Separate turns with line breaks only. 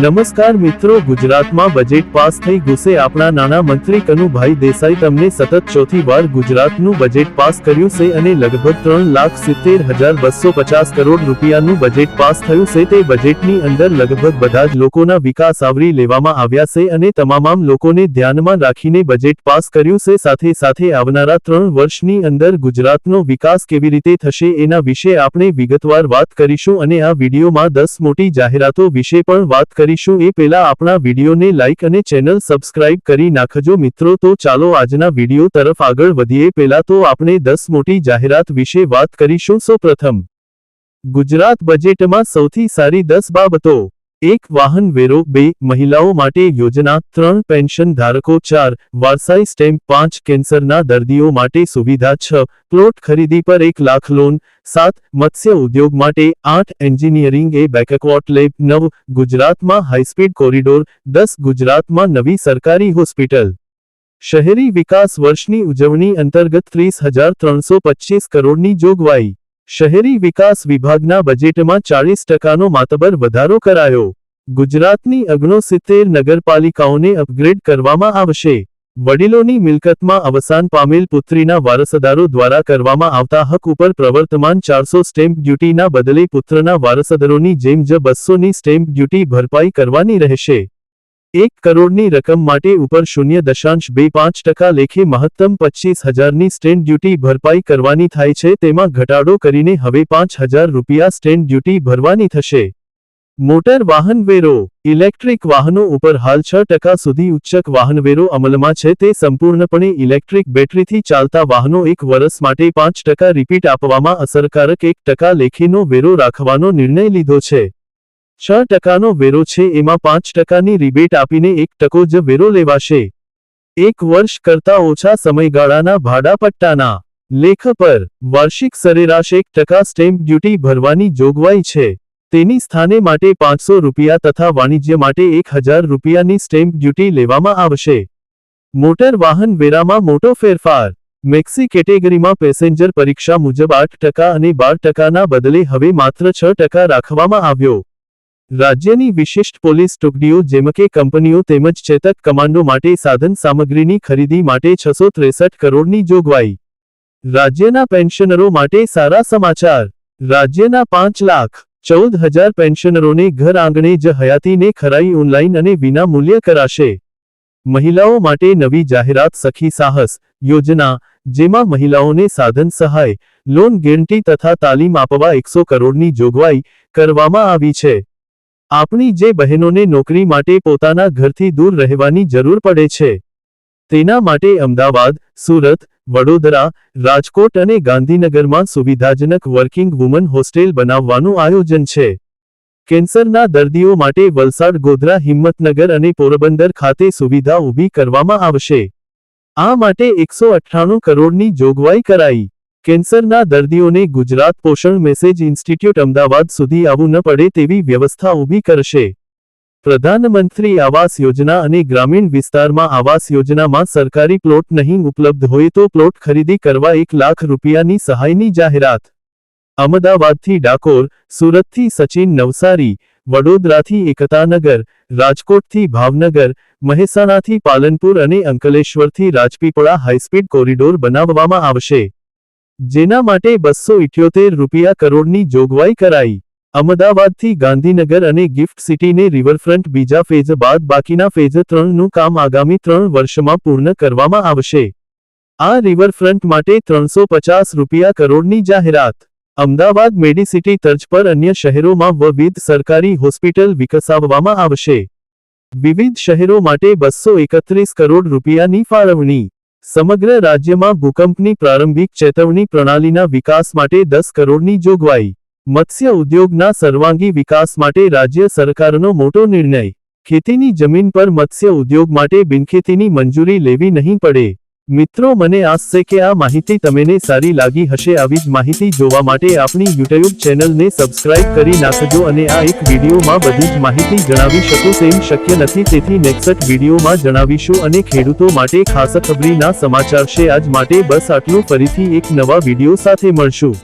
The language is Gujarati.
નમસ્કાર મિત્રો, ગુજરાતમાં બજેટ પાસ થઈ ગુસે આપણા નાના મંત્રી કનુભાઈ દેસાઈ તમને સતત ચોથી વાર ગુજરાતનું બજેટ પાસ કર્યું છે અને લગભગ ત્રણ લાખ સિત્તેર હજાર બસો પચાસ કરોડ રૂપિયાનું બજેટ પાસ થયું છે. તે બજેટની અંદર લગભગ બધા જ લોકોના વિકાસ આવરી લેવામાં આવ્યા છે અને તમામ લોકોને ધ્યાનમાં રાખીને બજેટ પાસ કર્યું છે. સાથે સાથે આવનારા ત્રણ વર્ષની અંદર ગુજરાતનો વિકાસ કેવી રીતે થશે એના વિશે આપણે વિગતવાર વાત કરીશું અને આ વિડીયોમાં દસ મોટી જાહેરાતો વિશે પણ વાત કરીશું એ પહેલા આપણા વિડીયોને લાઇક અને ચેનલ સબસ્ક્રાઇબ કરી નાખજો મિત્રો. તો ચાલો આજના વીડિયો તરફ આગળ વધીએ. પહેલા તો આપણે દસ મોટી જાહેરાત વિશે વાત કરીશું. સૌપ્રથમ, ગુજરાત બજેટમાં સૌથી સારી દસ બાબતો. એક વાહન વેરો બે મહિલાઓ માટે યોજના, ત્રણ પેન્શન ધારકો, ચાર વારસાઈ સ્ટેમ્પ, પાંચ કેન્સરના દર્દીઓ માટે સુવિધા, છ પ્લોટ ખરીદી પર એક લાખ લોન, સાત મત્સ્ય ઉદ્યોગ માટે, આઠ એન્જિનિયરિંગ એ બેકવોટ લેબ, નવ ગુજરાતમાં હાઈસ્પીડ કોરિડોર, દસ ગુજરાતમાં નવી સરકારી હોસ્પિટલ. શહેરી વિકાસ વર્ષની ઉજવણી અંતર્ગત ત્રીસ હજાર ત્રણસો પચીસ કરોડની જોગવાઈ. શહેરી વિકાસ વિભાગના બજેટમાં ચાળીસ ટકાનો માતબર વધારો કરાયો. ગુજરાતની અગ્નોસિત્તેર નગરપાલિકાઓને અપગ્રેડ કરવામાં આવશે. વડીલોની મિલકતમાં અવસાન પામેલ પુત્રીના વારસદારો દ્વારા કરવામાં આવતા હક ઉપર પ્રવર્તમાન ચારસો સ્ટેમ્પ ડ્યુટીના બદલે પુત્રના વારસદારોની જેમ જ બસોની સ્ટેમ્પ ડ્યુટી ભરપાઈ કરવાની રહેશે. એક કરોડની રકમ માટે ઉપર શૂન્ય દશાંશ બે પાંચ ટકા લેખે મહત્તમ પચીસ હજારની સ્ટેન્ડ ડ્યુટી ભરપાઈ કરવાની થાય છે. તેમાં ઘટાડો કરીને હવે પાંચ હજાર રૂપિયા સ્ટેન્ડ ડ્યુટી ભરવાની થશે. મોટર વાહન વેરો, ઇલેક્ટ્રિક વાહનો ઉપર હાલ છ ટકા સુધી ઉચ્ચક વાહનવેરો અમલમાં છે. તે સંપૂર્ણપણે ઇલેક્ટ્રિક બેટરીથી ચાલતા વાહનો એક વર્ષ માટે પાંચ ટકા રિપીટ આપવામાં અસરકારક એક ટકા લેખેનો વેરો રાખવાનો નિર્ણય લીધો છે. છ ટકાનો વેરો છે, એમાં પાંચ ટકાની રિબેટ આપીને એક ટકો જ વેરો લેવાશે. એક વર્ષ કરતા ઓછા સમયગાળાના ભાડા પટ્ટાના લેખ પર વાર્ષિક સરેરાશ એક ટકા સ્ટેમ્પ ડ્યુટી ભરવાની જોગવાઈ છે. તેની સ્થાને માટે પાંચસો રૂપિયા તથા વાણિજ્ય માટે એક હજાર રૂપિયાની સ્ટેમ્પ ડ્યુટી લેવામાં આવશે. મોટર વાહન વેરામાં મોટો ફેરફાર. મેક્સી કેટેગરીમાં પેસેન્જર પરીક્ષા મુજબ આઠ ટકા અને બાર ટકાના બદલે હવે માત્ર છ ટકા રાખવામાં આવ્યો. રાજ્યની વિશિષ્ટ પોલીસ ટુકડીઓ જેમ કે કંપનીઓ તેમજ ચેતક કમાન્ડો માટે સાધન સામગ્રીની ખરીદી માટે છસો ત્રેસઠ કરોડની જોગવાઈ. રાજ્યના પેન્શનરો માટે સારા સમાચાર. રાજ્યના પાંચ લાખ ચૌદ હજાર પેન્શનરોને ઘર આંગણે જ હયાતીને ખરાઈ ઓનલાઈન અને વિના મૂલ્ય કરાશે. મહિલાઓ માટે નવી જાહેરાત સખી સાહસ યોજના, જેમાં મહિલાઓને સાધન સહાય, લોન ગેરંટી તથા તાલીમ આપવા એકસો કરોડની જોગવાઈ કરવામાં આવી છે. આપણી જે બહેનોને નોકરી માટે પોતાના ઘરથી દૂર રહેવાની જરૂર પડે છે. તેના માટે અમદાવાદ, સુરત, વડોદરા, રાજકોટ અને ગાંધીનગરમાં સુવિધાજનક વર્કિંગ વુમન હોસ્ટેલ બનાવવાનું આયોજન છે. કેન્સરના દર્દીઓ માટે વલસાડ, ગોધરા, હિંમતનગર અને પોરબંદર ખાતે સુવિધા ઊભી કરવામાં આવશે. આ માટે એકસો કરોડની જોગવાઈ કરાઈ. કેન્સરના દર્દીઓને ગુજરાત પોષણ મેસેજ ઇન્સ્ટિટ્યૂટ અમદાવાદ સુધી આવવું ન પડે તેવી વ્યવસ્થા ઊભી કરશે. પ્રધાનમંત્રી આવાસ યોજના અને ગ્રામીણ વિસ્તારમાં આવાસ યોજનામાં સરકારી પ્લોટ નહીં ઉપલબ્ધ હોય તો પ્લોટ ખરીદી કરવા એક લાખ રૂપિયાની સહાયની જાહેરાત. અમદાવાદથી ડાકોર, સુરતથી સચિન નવસારી, વડોદરાથી એકતાનગર, રાજકોટથી ભાવનગર, મહેસાણાથી પાલનપુર અને અંકલેશ્વરથી રાજપીપળા હાઈસ્પીડ કોરિડોર બનાવવામાં આવશે. જેના માટે બસો ઇઠ્યોતેર રૂપિયા કરોડની જોગવાઈ કરાઈ. અમદાવાદથી ગાંધીનગર અને ગિફ્ટ સિટીને રિવરફ્રન્ટ બીજા ફેઝ બાદ બાકીના ફેઝ ત્રણનું કામ આગામી ત્રણ વર્ષમાં પૂર્ણ કરવામાં આવશે. આ રિવરફ્રન્ટ માટે ત્રણસો પચાસ રૂપિયા કરોડની જાહેરાત. અમદાવાદ મેડિસિટી તર્જ પર અન્ય શહેરોમાં વિવિધ સરકારી હોસ્પિટલ વિકસાવવામાં આવશે. વિવિધ શહેરો માટે બસો એકત્રીસ કરોડ રૂપિયાની ફાળવણી. સમગ્ર રાજ્યમાં ભૂકંપની પ્રારંભિક ચેતવણી પ્રણાલીના વિકાસ માટે દસ કરોડની જોગવાઈ. મત્સ્ય ઉદ્યોગના સર્વાંગી વિકાસ માટે રાજ્ય સરકારનો મોટો નિર્ણય. ખેતીની જમીન પર મત્સ્ય ઉદ્યોગ માટે બિનખેતીની મંજૂરી લેવી નહીં પડે. મિત્રો, મને આશ છે કે આ માહિતી તમને સારી લાગી હશે. આવી જ માહિતી જોવા માટે આપણી યુટ્યુબ ચેનલને સબસ્ક્રાઇબ કરી નાખજો અને આ એક વિડીયોમાં બધી જ માહિતી જણાવી શકું તેમ શક્ય નથી. તેથી નેક્સ્ટ વિડીયોમાં જણાવીશું અને ખેડૂતો માટે ખાસ ખબરીના સમાચાર છે. આજ માટે બસ આટલું. ફરીથી એક નવા વીડિયો સાથે મળશું.